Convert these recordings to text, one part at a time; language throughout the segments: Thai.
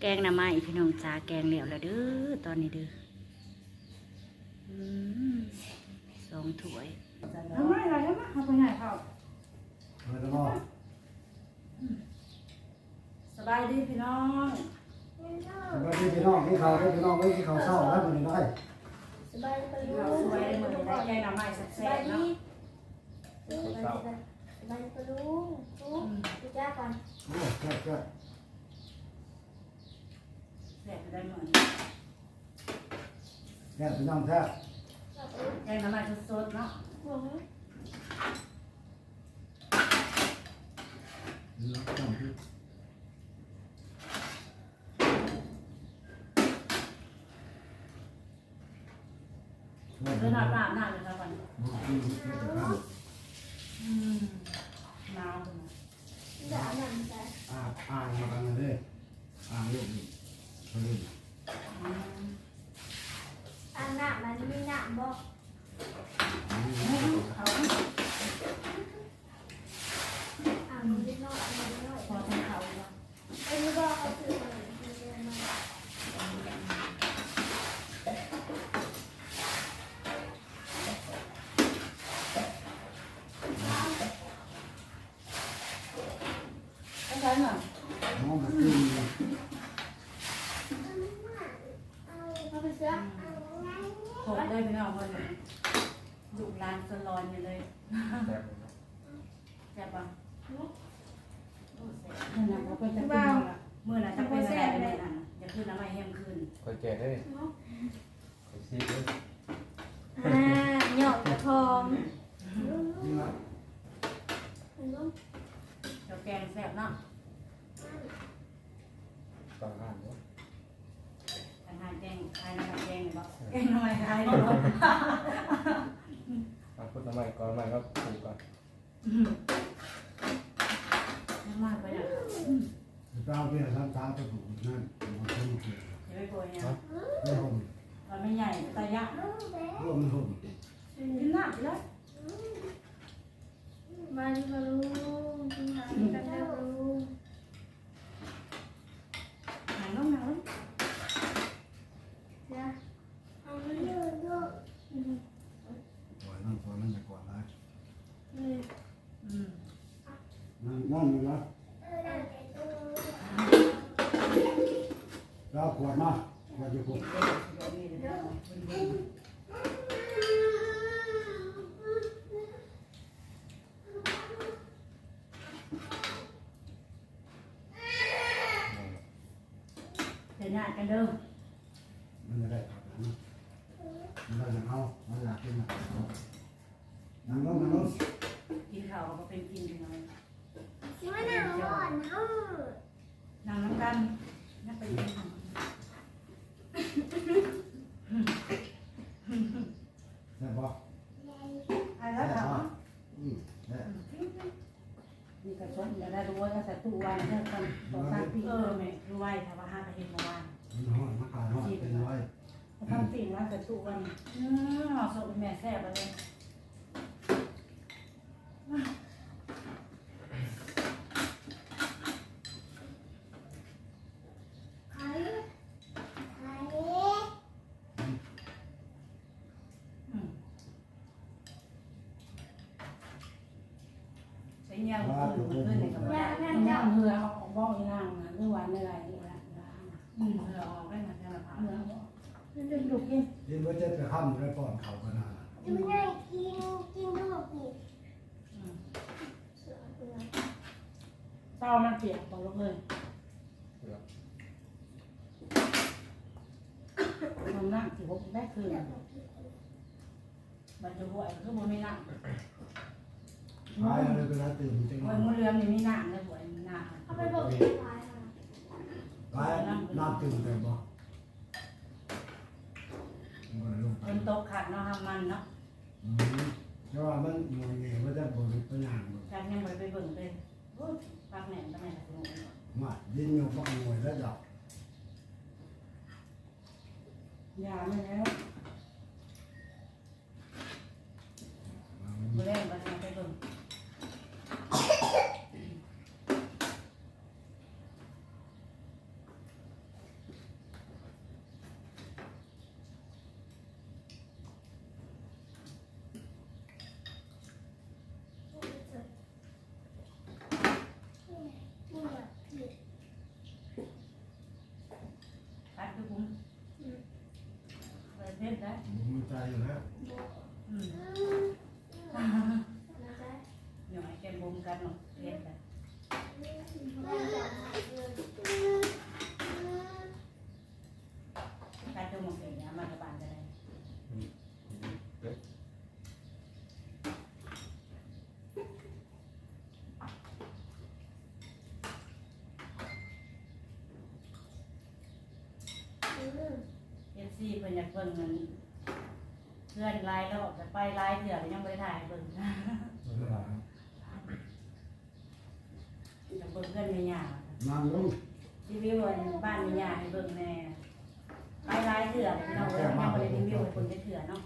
แกงหน่อไม้พี่น้องจ้าแกงเหลวแล้วเด้อตอนนี้เด้ออืมสองถ้วยทำไมล่ะทำไมเอาไปไหนเขาอะไรกันบ้างสบายดีพี่น้องสวัสดีพี่น้องพี่เขาได้พี่น้องไว้ที่เขาเศร้าแล้วมันได้สบายดีเราสวยเหมือนได้แกงหน่อไม้สแซ่บายบๆดีเนาะสบายดีสบายดีปะลุงลุงดูจ้าก่อนโอ้แค่แค่ แซ่บได้เหมือนแค่พี่น้องแท้แกงหน่อไม้สดๆเนาะหืมต้องพี่เดินอาบน้ำน้ำเลยครับวันบอกพี่แค่จะทอืมหนาวจังเลยเดี๋ยวเอาหนังใส่ำอ่าอ่างมากันเลยอ่างลูกนี่ เขาเล่น อืม อันหนักมันมีหนักบ่ เขา อ่างมันนิดหน่อยอันนิดหน่อย พอทำเขาเนาะ อันนี้ก็เอาซื้อมาซื้อมา ไม่ใช่เหรอ น้องมาขึ้น เอาไปซื้อ โหดได้พี่น้องคนหนึ่งอยู่ร้านสลอนอยู่เลย แซ่บ แซ่ บปะนั่นน่ะเขาเป็นจะเป็นเมื่อน่ะจะเป็นอะไรเป็นอะไรน่ะจะขึ้นน้ำไม้แห้มขึ้นคอยแก่ได้คอยซีดเลยอ่าหยอดกระทองนี่ละเจ้าแกงแซ่บเนาะตอนอ่านเนาะทางงานแกงทายน้ำแกงเลยบ่แกงน้ำไม้ทายเลยบ่อะพูดทำไมก่อนทำไมก็ปลูกก่อนน้ำมากไปอะ เจ้าพี่ท่านตาจะถูกนั่นมันขึ้นเกี่ยวอย่าไปโกยเนี่ยไม่ห่มมันไม่ใหญ่ตายะร่วมไม่ห่มกินหนักเลยมาดีปะลุงกินหางกันเด้อปะลุงหนังน้องหนังเดี๋ยวเอาไปเด้อเด้ออืมปล่อยนั่นปล่อยนั่นจะก่อนนะอืมอืมนั่นนั่นนี่นะ เราขวดมาขวดอยู่ขวดเดี๋ยวนี่เดี๋ยวเดี๋ยวญาติกันเด้อมันจะได้ผักนะมันได้จะเอามันอยากกินนะนั่งลงนั่งลงกินข้าวก็เป็นกินหน่อยสิมาหนาวก่อนเอ้านั่งน้ำกันนั่งไปกินข้าวได้ปะไอ้แล้วถามว่าอืมได้นี่กระชนอย่าได้รู้ว่าจะตู้ไว้เท่ากันต่อตั้งปีเออแม่รู้ไว้ถ้าว่าห้าไปเห็นเมื่อวานมันห่อนมันขาดห่อนเป็นร้อยทำสิ่งว่าจะตู้ไว้อืมสดแม่แซ่บไปเลย ใครใคร ใช้เงี้ยขึ้นในกับว่าย่าเหือออกบ้องย่างนะหรือวันอะไรนี่แหละอืมเหือออกได้นะแค่ละพันเหือออกดึงดุกินกินว้เจ็ดไปข้ามได้ป้อนเขากันนะดูหน่อยกินกินทั้งหมดนี่เสือเสือเต้ามันเปียกบอกลูกเลยมันนั่งสิบหกได้คืนมันจะห่วยคือมันไม่นั่ง ขายอะไรก็แล้วตื่นจริงมันมันเรือมนี่ไม่นั่งเลยห่วยมันนั่งเอาไปบอกที่ขายค่ะขายน้ำตื่นแต่บ่มันลงไปคนโตขาดเนาะทำมันเนาะอืมเพราะว่ามันมวยเงี้ยมันจะบริตัวอย่างมันจากยังไปไปเบิ่งเลยปักแหน่งทำไมล่ะคุณมายินอยู่ปักมวยแล้วดอก ยาไม่แล้วมาเล่นมาไปเบิ่ง มีใจอยู่แล้วอืมหน่อยแกมบุมกันเนาะเฮ็ดกันการตัวหมกเนี่ยมาตะบานก็ได้เด็กเอฟซีเพิ่นอยากเบิ่งมัน เพื่อนไลน์แล้วจะไปไลน์เถื่อนยังไม่ถ่ายเบิ่งอยากเบิ่งเพื่อนแม่ย่านั่งลงรีวิวบ้านแม่ย่าให้เบิ่งแน่ไปไลน์เถื่อพี่น้องเอ้ยยังบ่ได้รีวิวคนจะเถื่อนเนาะ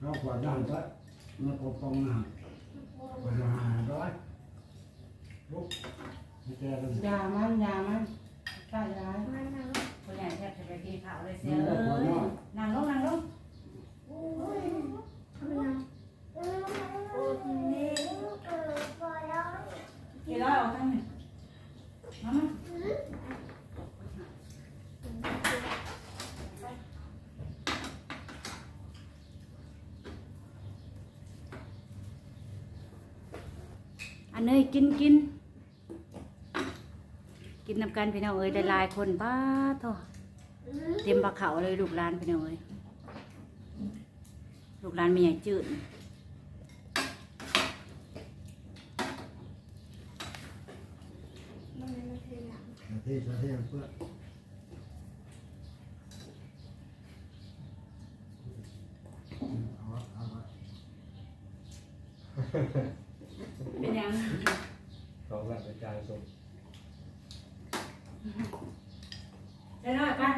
เราขวดนั่งก็มาปกป้องนั่งไปหาร้อยลุกให้แกกันยามันยามันใช่ร้าย ใหญ่แทบจะไปกินข้าวเลยเสียเอ้ยนั่งลงนั่งลงกี่ร้อยเอาทั้งนี้มามาอันนี้กินกิน กินนำกันพี่น้องเอ้ยได้หลายคนป้าโทเต็มปากเขาเลยลูกหลานพี่น้องเอ้ยลูกหลานมีใหญ่จืดประเทศประเทศเพื่อเอาวะเอาวะเป็นยังสองหลังกระจายส่ง ได้น้อยป้า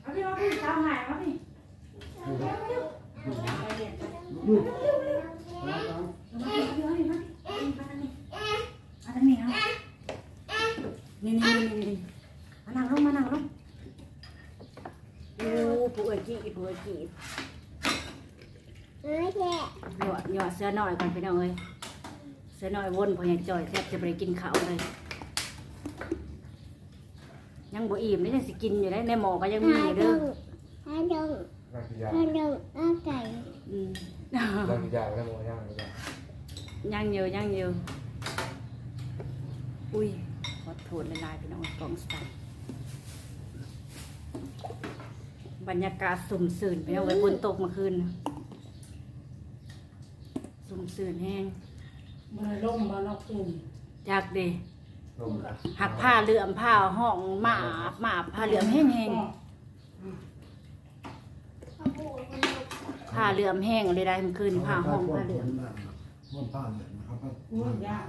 เอาพี่เอาพี่ตามหายเอาพี่เร็วเร็วไปเรียนไปลุกเอาเอา เอามาพี่เอาพี่มาพี่มาทางนี้มาทางนี้เอานี่นี่นี่นี่มานั่งลงมานั่งลงโอ้ผู้เอ๋ยจีผู้เอ๋ยจี ห ยอดหยอดเสื้อหน่อยก่อนพี่น้องเอ้ยเสื้อหน่อยวนพอยังจ่อยแทบจะไปกินข้าวเลย ยังบ่อิ่มนี่ยังสิกินอยู่ได้ในหมอก็ยังมีอยู่เด้อร่างกิยาอืมร่างกิยาแล้วหมอย่างเลยจ้ะยังอยู่ยังอยู่อุ้ยขอโทษหลายๆพี่น้องกล่องสไตล์บรรยากาศสุ่มสื่นพี่น้องเอ้ยฝนตกเมื่อคืนน่ะ สุ่มสื่นแห้งมันล่มมันอกตุ่มจากเดลมหักผ้าเหลื่อมผ้าห้องหมาบหมาบผ้าเหลื่อมแห้งแห้งผ้าเหลื่อมแห้งเลยได้มันคืนผ้าห้องผ้าเหลื่อมพ่นผ้าเหลืองนะครับก็พูดยาก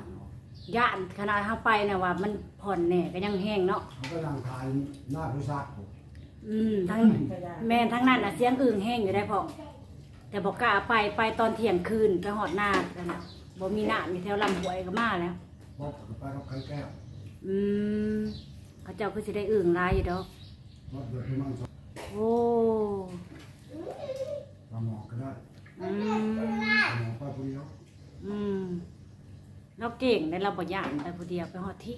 ย่านขนาดเข้าไปนะว่า มันผ่อนแหน่ก็ยังแห้งเนาะเขาก็นั่งทายหน้าผู้ซักผมอืมทั้งแม่นทั้งนั้นน่ะเสียงอึ่งแห้งอยู่ได้พอ แต่บอกกล้าไปไปตอนเที่ยงคืนไปหอดหน้าแล้วนะบ่มีน้ำอยู่แถวลำห้วยก็มาแล้วบอกไปกับใครแก้วอืมเขาเจ้าคือสิได้อึ่งหลายอยู่ดอกบอกเดี๋ยวพี่มังสโอ้ปลาหมอกก็ได้อืมปลาหมอกไปคนเดียวอืมเราเก่งในเราบ่ย่านไปผู้เดียวไปหอดที่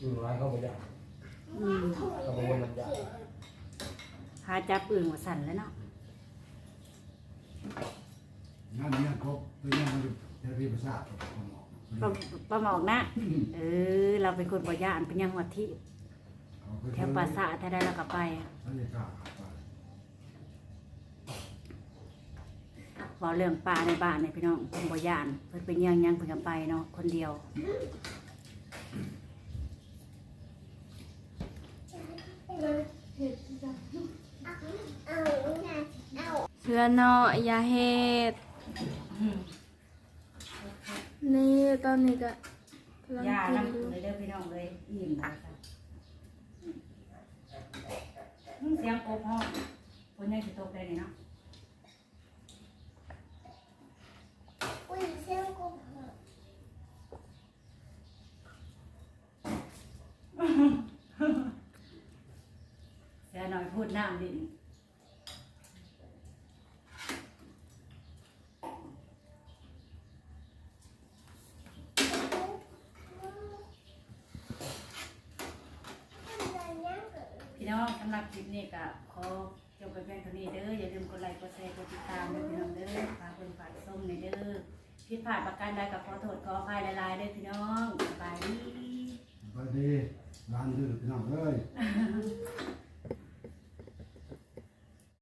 อืมร้านเข้ามาอย่างอืมเข้ามาวนน้ำยา หาจับอื่นหัวสั่นแล้วเนาะงานนี้ครบตัวนี้มันจะพี่ประสาทปลาหมอกปลาปลาหมอกนะ เออ เราเป็นคนบ่ย่านเป็นยังหอดที่แถวปราสาทถ้าได้เราก็ไปบรรยากาศไปเว้าเรื่องป่าในบ้านเนี่ยพี่น้องเพิ่นบ่ย่านเพิ่นเป็นยังยังเพิ่นก็ไปเนาะคนเดียว เพื่อนเนาะอย่าเฮ็ดนี่ตอนนี้ก็กำลังย่ากินนำอยู่เลยเด้อพี่น้องเลยอิ่มแล้วค่ะอืมเสียงกบฮ้องคนยังสิตกได้นี่เนาะเสียหน่อยพูดน้ำดิ น้องสำหรับคลิปนี้ก็ขอจบไปเพียงเท่านี้เด้ออย่าลืมกดไลค์กดแชร์กดติดตามเด้อพี่น้องเด้อฝากเพิ่นฝากส้มในเด้อผิดพลาดประการใดก็ขอโทษขออภัยหลายๆเด้อพี่น้องสบายดีสวัสดีร้านดื้อพี่น้องเอ้ย